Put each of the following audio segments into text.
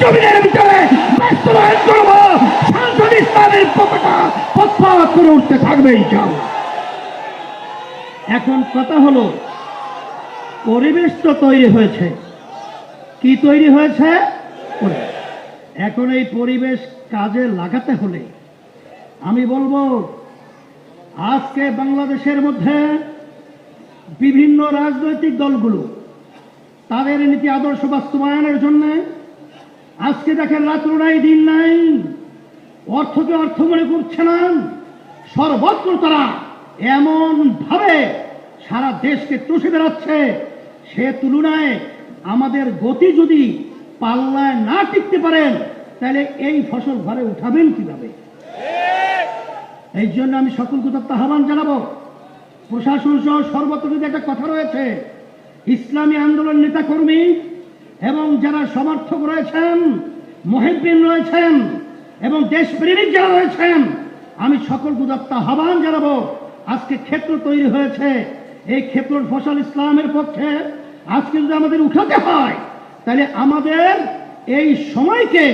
জমিনের ভিতরে বাস্তবায়ন করব ইসলামের পতাকা করে উঠতে এখন কথা হলো, পরিবেশ তো তৈরি হয়েছে। কি তৈরি হয়েছে? এখন এই পরিবেশ কাজে লাগাতে হলে আমি বলব, আজকে বাংলাদেশের মধ্যে বিভিন্ন রাজনৈতিক দলগুলো তাদের নীতি আদর্শ বাস্তবায়নের জন্য আজকে দেখেন রাত্র নাই, দিন নাই। অর্থকে অর্থ মনে করছে না, সর্বত্র তারা এমন ভাবে সারা দেশকে চষে বেড়াচ্ছে। সে তুলনায় আমাদের গতি যদি পাল্লায় না টিকতে পারেন, তাহলে এই ফসল ঘরে উঠাবেন কীভাবে? এই জন্য আমি সকলকে তত্ত্ব আহ্বান জানাব। প্রশাসন সহ সর্বত্র যদি একটা কথা রয়েছে, ইসলামী আন্দোলন নেতা কর্মী এবং যারা সমর্থক রয়েছেন, মহিবিন রয়েছেন এবং দেশপ্রেমিক যারা রয়েছেন, আমি সকল গুদাত্ত আহ্বান জানাব, আজকে ক্ষেত্র তৈরি হয়েছে। এই ক্ষেত্র ফসল ইসলামের পক্ষে আজকে যদি আমাদের উঠাতে হয়, তাহলে আমাদের এই সময়কে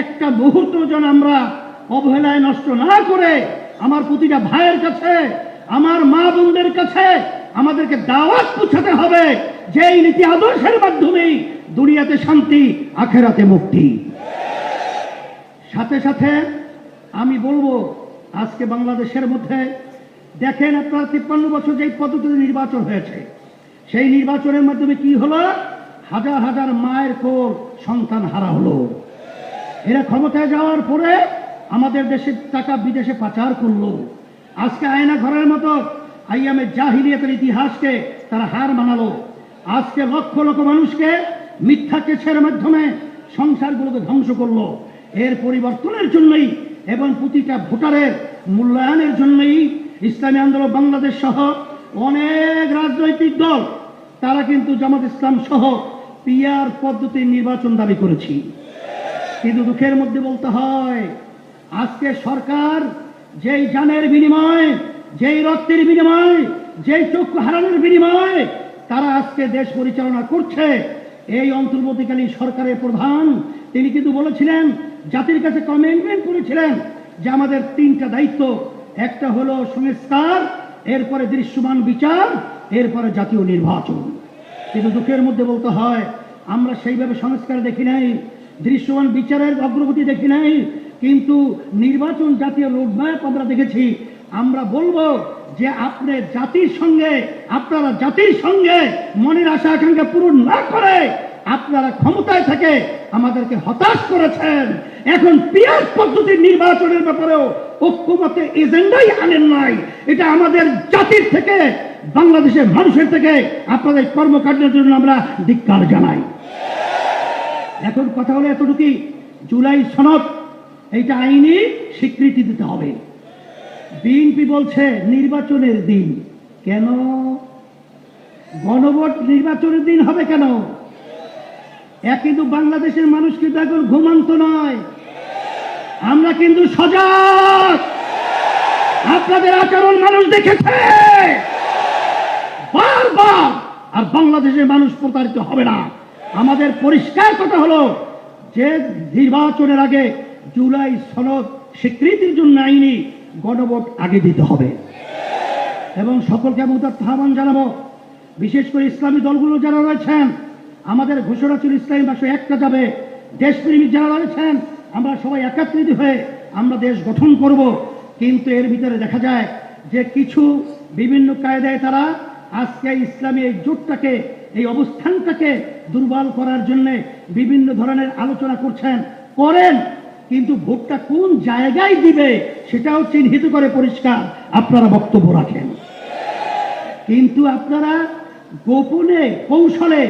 একটা মুহূর্ত যেন আমরা অবহেলায় নষ্ট না করে আমার প্রতিটা ভাইয়ের কাছে, আমার মা বোনদের কাছে আমাদেরকে দাওয়াত পৌঁছাতে হবে। যে নীতি আদর্শের মাধ্যমেই দুনিয়াতে শান্তি, আখেরাতে মুক্তি। সাথে সাথে আমি বলব, আজকে বাংলাদেশের মধ্যে দেখেন আপনার তিপ্পান্ন বছর যেই পদ্ধতিতে নির্বাচন হয়েছে, সেই নির্বাচনের মাধ্যমে কি হলো? হাজার হাজার মায়ের কোর সন্তান হারা হলো। এরা ক্ষমতায় যাওয়ার পরে আমাদের দেশের টাকা বিদেশে পাচার করল। আজকে আয়না ঘরের মতো আইয়ামের জাহিলিয়াতের ইতিহাসকে তারা হার মানালো। আজকে লক্ষ লক্ষ মানুষকে মিথ্যা কেছের মাধ্যমে সংসারগুলোকে ধ্বংস করল। এর পরিবর্তনের জন্যই এবং প্রতিটা ভোটারের মূল্যায়নের জন্যই ইসলামী আন্দোলন বাংলাদেশ সহ অনেক রাজনৈতিক দল, তারা কিন্তু জামাত ইসলাম সহ পিয়ার পদ্ধতির নির্বাচন দাবি করেছি। কিন্তু দুঃখের মধ্যে বলতে হয়, আজকে সরকার যেই জানের বিনিময়, যেই রক্তের বিনিময়, যেই চক্ষু হারানোর বিনিময় তারা আজকে দেশ পরিচালনা করছে এই অন্তর্বর্তীকালীন সরকারের প্রধান, তিনি কিন্তু বলেছিলেন, জাতির কাছে কমিটমেন্ট করেছিলেন যে আমাদের তিনটা দায়িত্ব, একটা হলো সংস্কার, এরপরে দৃশ্যমান বিচার, এরপরে জাতীয় নির্বাচন। কিন্তু দুঃখের মধ্যে বলতে হয়, আমরা সেইভাবে সংস্কার দেখি নাই, দৃশ্যমান বিচারের অগ্রগতি দেখি নাই, কিন্তু নির্বাচন জাতীয় রোডম্যাপ আমরা দেখেছি। আমরা বলব যে আপনি জাতির সঙ্গে, আপনারা জাতির সঙ্গে মনের আশা আকাঙ্ক্ষা পূরণ না করে আপনারা ক্ষমতায় থেকে আমাদেরকে হতাশ করেছেন। এখন পিয়াজ পদ্ধতির নির্বাচনের ব্যাপারেও ঐক্যমতে এজেন্ডাই আনেন নাই। এটা আমাদের জাতির থেকে, বাংলাদেশের মানুষের থেকে আপনাদের কর্মকাণ্ডের জন্য আমরা ধিক্কার জানাই। এখন কথা হলো এতটুকুই। জুলাই সনদ, এইটা আইনি স্বীকৃতি দিতে হবে। বিএনপি বলছে নির্বাচনের দিন। কেন? গণভোট নির্বাচনের দিন হবে কেন? এক কিন্তু বাংলাদেশের মানুষ কিন্তু এখন ঘুমান্ত নয়। আমরা কিন্তু সজাগ। আপনাদের আচরণ মানুষ দেখেছে। বারবার। আর বাংলাদেশের মানুষ প্রতারিত হবে না। আমাদের পরিষ্কার কথা হলো যে নির্বাচনের আগে জুলাই সনদ স্বীকৃতির জন্য আইনি গণভোট আগে দিতে হবে। এবং সকলকে আমি জানাব, বিশেষ করে ইসলামী দলগুলো যারা রয়েছেন, আমাদের ঘোষণা ছিল ইসলামী বাসে একটা যাবে দেশপ্রেমিক যারা রয়েছেন, আমরা সবাই একাত্রিত হয়ে আমরা দেশ গঠন করব। কিন্তু এর ভিতরে দেখা যায় যে কিছু বিভিন্ন কায়দায় তারা আজকে ইসলামী এই জোটটাকে, এই অবস্থানটাকে দুর্বল করার জন্য বিভিন্ন ধরনের আলোচনা করছেন, করেন, কিন্তু ভোটটা কোন জায়গায় দিবে সেটাও চিহ্নিত করে পরিষ্কার, আপনারা বক্তব্য রাখেন। কিন্তু আপনারা গোপনে, কৌশলে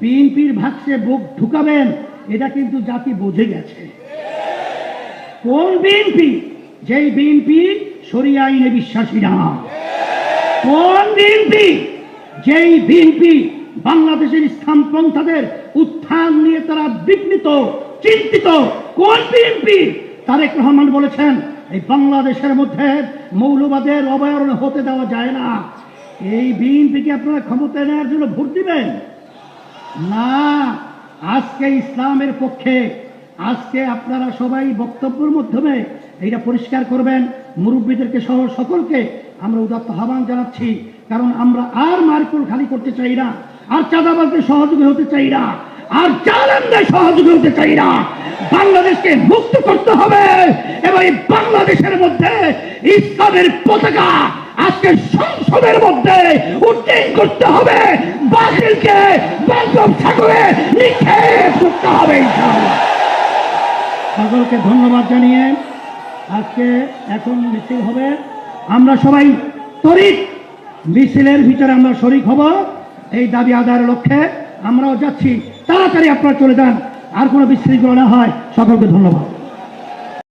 বিএনপির ভাগসে বুক ঢুকাবেন, এটা কিন্তু জাতি বুঝে গেছে। কোন বিএনপি? যেই বিএনপি সরিয়া আইনে বিশ্বাসী না। কোন বিএনপি? যেই বিএনপি বাংলাদেশের ইসলামপন্থাদের উত্থান নিয়ে তারা বিঘ্নিত, চিন্তিত, কোন বিএনপি? তারেক রহমান বলেছেন এই বাংলাদেশের মধ্যে মৌলবাদের অবয়রণ হতে দেওয়া যায় না। এই বিএনপিকে আপনারা ক্ষমতায় নেওয়ার জন্য ভোট দিবেন? না, আজকে ইসলামের পক্ষে, আজকে আপনারা সবাই বক্তব্যের মাধ্যমে এটা পরিষ্কার করবেন। মুরব্বীদেরকে সহ সকলকে আমরা উদাত্ত আহ্বান জানাচ্ছি। কারণ আমরা আর মারকুল খালি করতে চাই না, আর চাঁদাবাজদের সহযোগী হতে চাই না। আর জালেমদের সহযোগী হতে চাই না। বাংলাদেশকে মুক্ত করতে হবে এবং এই বাংলাদেশের মধ্যে ইসলামের পতাকা আজকে সংসদের মধ্যে উত্তীর্ণ করতে হবে। বাতিলকে বঙ্গোপসাগরে নিক্ষেপ করতে হবে সকলকে ধন্যবাদ জানিয়ে আজকে এখন মিছিল হবে। আমরা সবাই তরিত মিছিলের ভিতরে আমরা শরিক হব। এই দাবি আদায়ের লক্ষ্যে আমরাও যাচ্ছি। তাড়াতাড়ি আপনারা চলে যান। আর কোনো বিশৃঙ্খলা না হয়। সকলকে ধন্যবাদ।